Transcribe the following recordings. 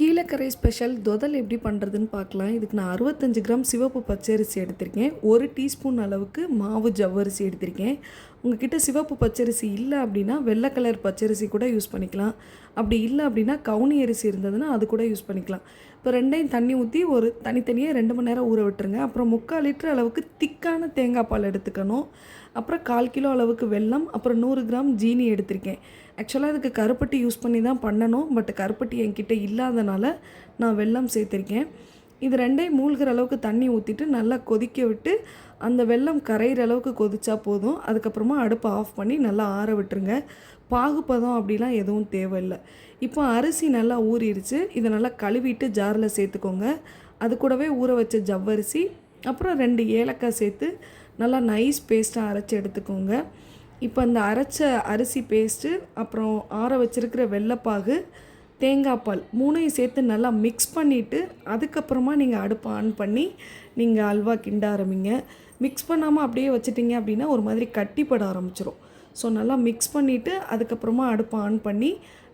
Kilakarai special தொதல் எப்படி பண்ணுறதுன்னு பார்க்கலாம். இதுக்கு நான் அறுபத்தஞ்சு கிராம் சிவப்பு பச்சரிசி எடுத்திருக்கேன். ஒரு டீஸ்பூன் அளவுக்கு மாவு ஜவ்வரிசி எடுத்திருக்கேன். உங்ககிட்ட சிவப்பு பச்சரிசி இல்லை அப்படின்னா வெள்ளை கலர் பச்சரிசி கூட யூஸ் பண்ணிக்கலாம். அப்படி இல்லை அப்படின்னா கவுனி அரிசி இருந்ததுன்னா அது கூட யூஸ் பண்ணிக்கலாம். இப்போ ரெண்டையும் தண்ணி ஊற்றி ஒரு தனித்தனியாக ரெண்டு மணி நேரம் ஊற விட்டுருங்க. அப்புறம் முக்கால் லிட்டர் அளவுக்கு திக்கான தேங்காய் பால் எடுத்துக்கணும். அப்புறம் கால் கிலோ அளவுக்கு வெல்லம் அப்புறம் நூறு கிராம் ஜீனி எடுத்திருக்கேன். ஆக்சுவலாக இதுக்கு கருப்பட்டி யூஸ் பண்ணி தான் பண்ணணும். பட் கருப்பட்டி என்கிட்ட இல்லாதனால நான் வெல்லம் சேர்த்துருக்கேன். இது ரெண்டையும் மூழ்கிற அளவுக்கு தண்ணி ஊற்றிட்டு நல்லா கொதிக்க விட்டு அந்த வெல்லம் கரையிற அளவுக்கு கொதிச்சா போதும். அதுக்கப்புறமா அடுப்பை ஆஃப் பண்ணி நல்லா ஆற விட்டுருங்க. பாகுபதம் அப்படிலாம் எதுவும் தேவையில்லை. இப்போ அரிசி நல்லா ஊறிடுச்சு இதை நல்லா கழுவிட்டு ஜாரில் சேர்த்துக்கோங்க. அது கூடவே ஊற வச்ச ஜவ்வரிசி அப்புறம் ரெண்டு ஏலக்காய் சேர்த்து நல்லா நைஸ் பேஸ்ட்டாக அரைச்சி எடுத்துக்கோங்க. இப்போ இந்த அரைச்ச அரிசி பேஸ்ட்டு அப்புறம் ஆற வச்சிருக்கிற வெள்ளைப்பாகு தேங்காய் பால் மூணையும் சேர்த்து நல்லா மிக்ஸ் பண்ணிவிட்டு அதுக்கப்புறமா நீங்கள் அடுப்பை ஆன் பண்ணி நீங்கள் அல்வா கிண்ட ஆரம்பிங்க. மிக்ஸ் பண்ணாமல் அப்படியே வச்சிட்டிங்க அப்படின்னா ஒரு மாதிரி கட்டிப்பட ஆரம்பிச்சிரும். ஸோ நல்லா மிக்ஸ் பண்ணிவிட்டு அதுக்கப்புறமா அடுப்பை ஆன் பண்ணி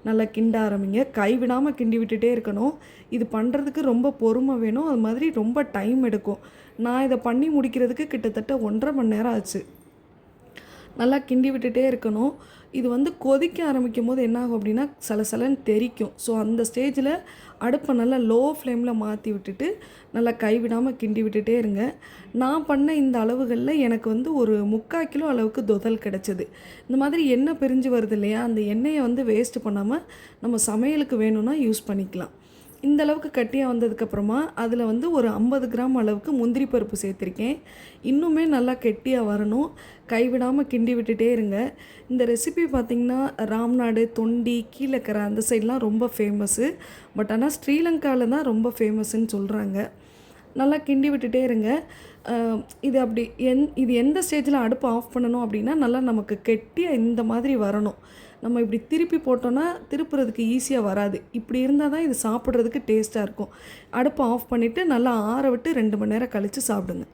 நல்லா கிண்ட ஆரம்பிங்க. கைவிடாமல் கிண்டி விட்டுட்டே இருக்கணும். இது பண்ணுறதுக்கு ரொம்ப பொறுமை வேணும். அது மாதிரி ரொம்ப டைம் எடுக்கும். நான் இதை பண்ணி முடிக்கிறதுக்கு கிட்டத்தட்ட ஒன்றரை மணி நேரம் ஆச்சு. நல்லா கிண்டி விட்டுட்டே இருக்கணும். இது வந்து கொதிக்க ஆரம்பிக்கும் போது என்னாகும் அப்படின்னா சலசலன்னு தெறிக்கும் ஸோ அந்த ஸ்டேஜில் அடுப்பை நல்லா லோ ஃப்ளேமில் மாற்றி விட்டுட்டு நல்லா கைவிடாமல் கிண்டி விட்டுட்டே இருங்க. நான் பண்ண இந்த அளவுகளில் எனக்கு வந்து ஒரு முக்கால் கிலோ அளவுக்கு தொதல் கிடச்சிது. இந்த மாதிரி எண்ணெய் பிரிஞ்சு வருது இல்லையா? அந்த எண்ணெயை வந்து வேஸ்ட் பண்ணாமல் நம்ம சமையலுக்கு வேணும்னா யூஸ் பண்ணிக்கலாம். இந்த அளவுக்கு கட்டியாக வந்ததுக்கப்புறமா அதில் வந்து ஒரு ஐம்பது கிராம் அளவுக்கு முந்திரி பருப்பு சேர்த்துருக்கேன். இன்னுமே நல்லா கெட்டியாக வரணும். கைவிடாமல் கிண்டி விட்டுட்டே இருங்க. இந்த ரெசிபி பார்த்திங்கன்னா ராம்நாடு தொண்டி கீழக்கரை அந்த சைட்லாம் ரொம்ப ஃபேமஸ்ஸு பட் ஆனால் ஸ்ரீலங்காவில் தான் ரொம்ப ஃபேமஸ்ன்னு சொல்கிறாங்க நல்லா கிண்டி விட்டுட்டே இருங்க. இது அப்படி எந் இது எந்த ஸ்டேஜில் அடுப்பு ஆஃப் பண்ணணும் அப்படின்னா நல்லா நமக்கு கெட்டியாக இந்த மாதிரி வரணும். நம்ம இப்படி திருப்பி போட்டோன்னா திருப்புறதுக்கு ஈஸியாக வராது. இப்படி இருந்தால் தான் இது சாப்பிட்றதுக்கு டேஸ்ட்டாக இருக்கும். அடுப்பை ஆஃப் பண்ணிவிட்டு நல்லா ஆற விட்டு ரெண்டு மணி நேரம் கழித்து சாப்பிடுங்க.